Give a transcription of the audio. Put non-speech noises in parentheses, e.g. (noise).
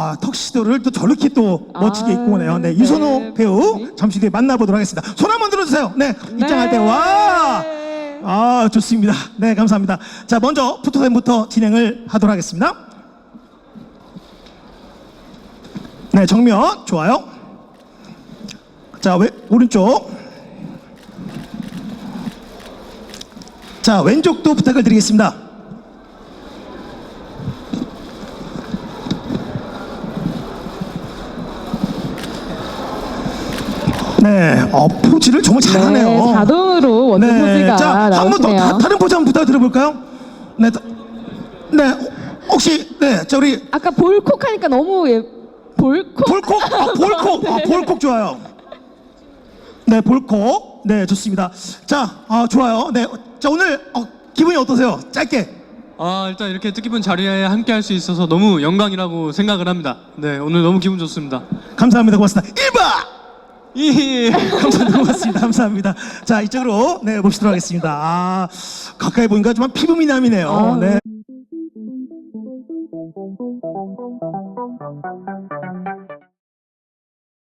아, 턱시도를 또 저렇게 또 아, 멋지게 입고 오네요. 네, 네. 유선호 배우 잠시 뒤에 만나보도록 하겠습니다. 손 한번 들어주세요. 네, 입장할 때 와. 아, 좋습니다. 네, 감사합니다. 자, 먼저 포토타임부터 진행을 하도록 하겠습니다. 네, 정면 좋아요. 자, 왼 오른쪽. 자, 왼쪽도 부탁을 드리겠습니다. 네, 어, 포즈를 정말 잘하네요. 네, 자동으로 원ha는 포즈가 자, 한 번 더 나오시네요. 다른 포즈 한번 부탁드려볼까요? 네, 더- 네, 혹시 네, 자 우리 아까 볼콕 하니까 너무 예 볼콕 볼콕, 아, 볼콕, 아, (laughs) 볼콕 좋아요. 네, 볼콕, 네, 좋습니다. 자, 아, 좋아요. 네, 자 오늘 어, 기분이 어떠세요? 짧게. 아 일단 이렇게 뜻깊은 자리에 함께 할 수 있어서 너무 영광이라고 생각을 합니다. 네 오늘 너무 기분 좋습니다. 감사합니다. 고맙습니다. 1바! 예, 예, 예. 감사 넘었습니다. 감사합니다. 자, 이쪽으로 네, 모시도록 하겠습니다. 아, 가까이 보니까 좀 피부 미남이네요. 어, 네. 네.